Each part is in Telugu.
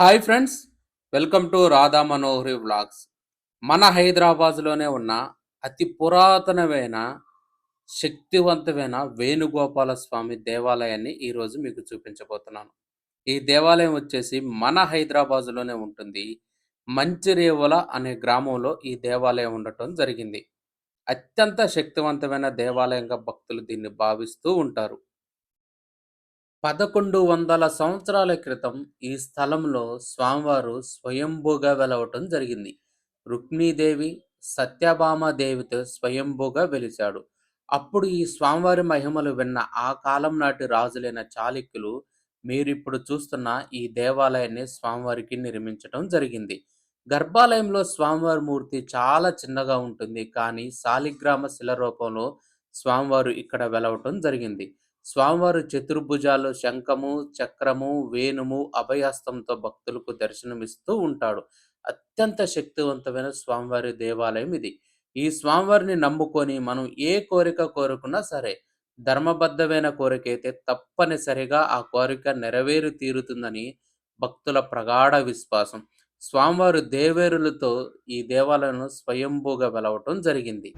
Hi friends welcome to Radha Manohari vlogs. మన హైదరాబాద్లోనే ఉన్న అతి పురాతనమైన శక్తివంతమైన వేణుగోపాల స్వామి దేవాలయాన్ని ఈరోజు మీకు చూపించబోతున్నాను. ఈ దేవాలయం వచ్చేసి మన హైదరాబాద్లోనే ఉంటుంది. మంచిరేవుల అనే గ్రామంలో ఈ దేవాలయం ఉండటం జరిగింది. అత్యంత శక్తివంతమైన దేవాలయంగా భక్తులు దీన్ని భావిస్తూ ఉంటారు. పదకొండు వందల సంవత్సరాల క్రితం ఈ స్థలంలో స్వామివారు స్వయంభూగా వెలవటం జరిగింది. రుక్మిణీదేవి సత్యభామ దేవితో స్వయంభూగా వెలిచాడు అప్పుడు ఈ స్వామివారి మహిమలు విన్న ఆ కాలం నాటి రాజులైన చాళుక్యులు మీరిప్పుడు చూస్తున్న ఈ దేవాలయాన్ని స్వామివారికి నిర్మించడం జరిగింది. గర్భాలయంలో స్వామివారి మూర్తి చాలా చిన్నగా ఉంటుంది. కానీ శాలిగ్రామ శిల రూపంలో స్వామివారు ఇక్కడ వెలవటం జరిగింది. స్వామివారు చతుర్భుజాలు శంఖము చక్రము వేణుము అభయహస్తంతో భక్తులకు దర్శనమిస్తూ ఉంటాడు. అత్యంత శక్తివంతమైన స్వామివారి దేవాలయం ఇది. ఈ స్వామివారిని నమ్ముకొని మనం ఏ కోరిక కోరుకున్నా సరే ధర్మబద్ధమైన కోరిక అయితే తప్పనిసరిగా ఆ కోరిక నెరవేరు తీరుతుందని భక్తుల ప్రగాఢ విశ్వాసం. స్వామివారు దేవేరులతో ఈ దేవాలయం స్వయంభూగా వెలవటం జరిగింది.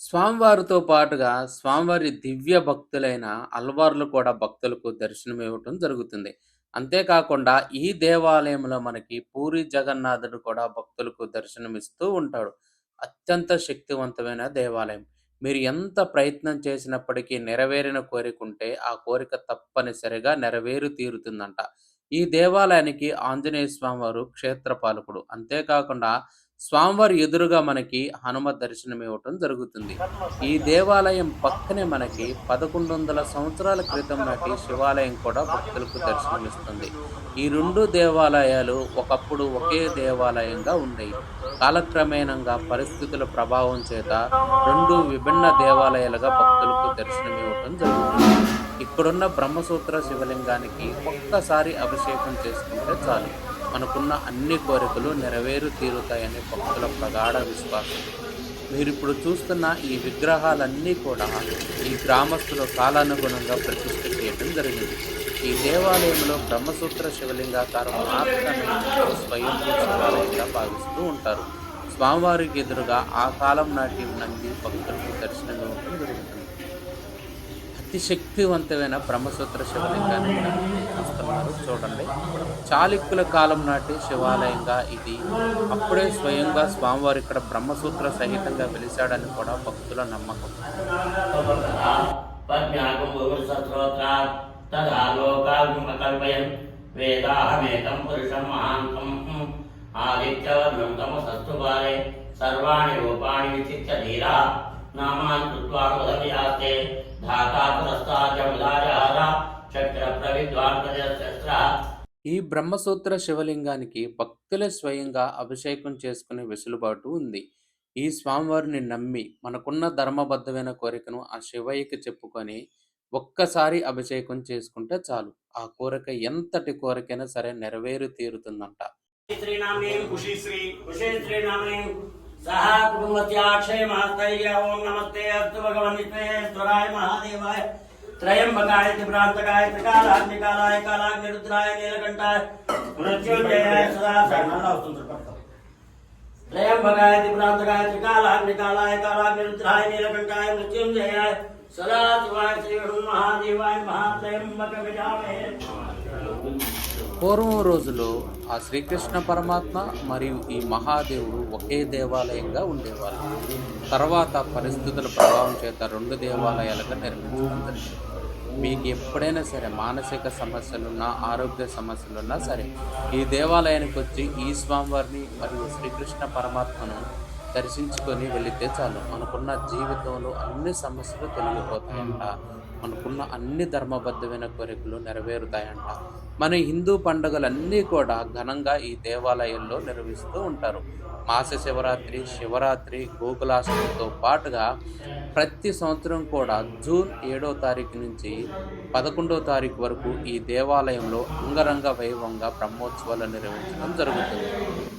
స్వామివారితో పాటుగా స్వామివారి దివ్య భక్తులైన అల్వార్లు కూడా భక్తులకు దర్శనం ఇవ్వటం జరుగుతుంది. అంతేకాకుండా ఈ దేవాలయంలో మనకి పూరి జగన్నాథుడు కూడా భక్తులకు దర్శనమిస్తూ ఉంటాడు. అత్యంత శక్తివంతమైన దేవాలయం. మీరు ఎంత ప్రయత్నం చేసినప్పటికీ నెరవేరిన కోరిక ఉంటే ఆ కోరిక తప్పనిసరిగా నెరవేరు తీరుతుందంట. ఈ దేవాలయానికి ఆంజనేయ స్వామివారు క్షేత్రపాలకుడు. అంతేకాకుండా స్వామివారి ఎదురుగా మనకి హనుమ దర్శనం ఇవ్వటం జరుగుతుంది. ఈ దేవాలయం పక్కనే మనకి పదకొండు వందల సంవత్సరాల క్రితం నాటి శివాలయం కూడా భక్తులకు దర్శనమిస్తుంది. ఈ రెండు దేవాలయాలు ఒకప్పుడు ఒకే దేవాలయంగా ఉండేవి కాలక్రమేణంగా పరిస్థితుల ప్రభావం చేత రెండు విభిన్న దేవాలయాలుగా భక్తులకు దర్శనం ఇవ్వటం జరుగుతుంది. ఇక్కడున్న బ్రహ్మసూత్ర శివలింగానికి ఒక్కసారి అభిషేకం చేసుకుంటే చాలు. మనకున్న అన్ని కోరికలు నెరవేరు తీరుతాయని భక్తుల ప్రగాఢ విశ్వాసం. మీరు ఇప్పుడు చూస్తున్న ఈ విగ్రహాలన్నీ కూడా ఈ గ్రామస్తుల కాలానుగుణంగా ప్రతిష్ఠ చేయడం జరిగింది. ఈ దేవాలయంలో బ్రహ్మసూత్ర శివలింగాకారం మాత్రమే స్వయం శివాలయంగా భావిస్తూ ఉంటారు. స్వామివారికి ఎదురుగా ఆ కాలం నాటి నంది భక్తులకు దర్శనం ఇవ్వడం జరుగుతుంది. అతి శక్తివంతమైన బ్రహ్మసూత్ర శివలింగాన్ని కూడా చూస్తున్నారు చూడండి. చాళుక్యుల కాలం నాటి శివాలయంగా ఇది. అప్పుడే స్వయంగా స్వామివారు ఇక్కడ బ్రహ్మసూత్ర సహితంగా వెలిశాడని కూడా భక్తుల నమ్మకం. పద్మ్యాగం భూమిసత్రోత్రాత్ పురుషం మహాంతం. ఆదిత్యవర్ణం తమసస్తు బాలే సర్వాణి రూపాణి విచిత్య ధీరా నామాన్ కృత్వా ఈ బ్రహ్మసూత్ర శివలింగానికి భక్తులే స్వయంగా అభిషేకం చేసుకునే వెసులుబాటు ఉంది. ఈ స్వామివారిని నమ్మి మనకున్న ధర్మబద్ధమైన కోరికను ఆ శివయ్యకి చెప్పుకొని ఒక్కసారి అభిషేకం చేసుకుంటే చాలు. ఆ కోరిక ఎంతటి కోరికైనా సరే నెరవేరు తీరుతుందంట. శ్రీనామేం सहा कुटुम्बस्याक्षय महस्तैर्य, ओम नमस्ते, अस्तु भगवन्निश्वराय महादेवाय। त्रयंबकाय त्रिप्रांतकाय त्रिकालाग्निकालाय कालाग्निरुद्राय नीलकंठाय मृत्युंजयाय सदा सर्वनास्तु त्रयंबकाय त्रिप्रांतकाय त्रिकालाग्निकालाय, कालाग्निरुद्राय नीलकंठाय मृत्युंजयाय सदा शिवाय श्री महादेवाय महात्रयंबक विजामहे పూర్వం రోజుల్లో ఆ శ్రీకృష్ణ పరమాత్మ మరియు ఈ మహాదేవుడు ఒకే దేవాలయంగా ఉండేవారు తర్వాత పరిస్థితుల ప్రభావం చేత రెండు దేవాలయాలుగా నిర్మించడం జరిగింది. మీకు ఎప్పుడైనా సరే మానసిక సమస్యలున్నా ఆరోగ్య సమస్యలున్నా సరే ఈ దేవాలయానికి వచ్చి ఈ స్వామివారిని మరియు శ్రీకృష్ణ పరమాత్మను దర్శించుకొని వెళితే చాలు. మనకున్న జీవితంలో అన్ని సమస్యలు తొలగిపోతాయంట. మనకున్న అన్ని ధర్మబద్ధమైన కోరికలు నెరవేరుతాయంట. మన హిందూ పండుగలన్నీ కూడా ఘనంగా ఈ దేవాలయంలో నిర్వహిస్తూ ఉంటారు. మాస శివరాత్రి శివరాత్రి గోకులాష్టమితో పాటుగా ప్రతి సంవత్సరం కూడా జూన్ ఏడో తారీఖు నుంచి పదకొండో తారీఖు వరకు ఈ దేవాలయంలో అంగరంగ వైభవంగా బ్రహ్మోత్సవాలు నిర్వహించడం జరుగుతుంది.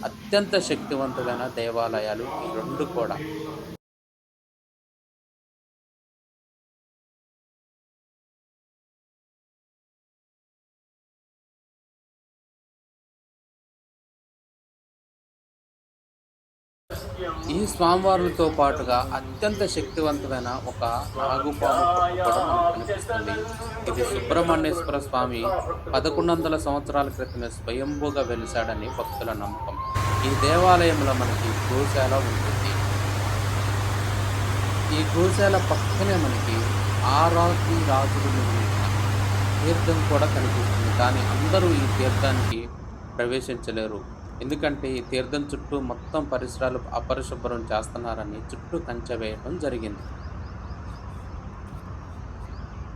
అత్యంత శక్తివంతమైన దేవాలయాలు ఈ రెండు కూడా. ఈ స్వామివారులతో పాటుగా అత్యంత శక్తివంతమైన ఒక నాగుపాము కనిపిస్తుంది. ఇది సుబ్రహ్మణ్యేశ్వర స్వామి పదకొండు వందల సంవత్సరాల క్రితమే స్వయంభూగా వెలిశాడని భక్తుల నమ్మకం. ఈ దేవాలయంలో మనకి గోశాల ఉంటుంది. ఈ గోశాల పక్కనే మనకి ఆరాత్రి రాజులు నిర్మించిన తీర్థం కూడా కనిపిస్తుంది. కానీ అందరూ ఈ తీర్థానికి ప్రవేశించలేరు. ఎందుకంటే ఈ తీర్థం చుట్టూ మొత్తం పరిసరాలు అపరిశుభ్రం చేస్తున్నారని చుట్టూ కంచె వేయడం జరిగింది.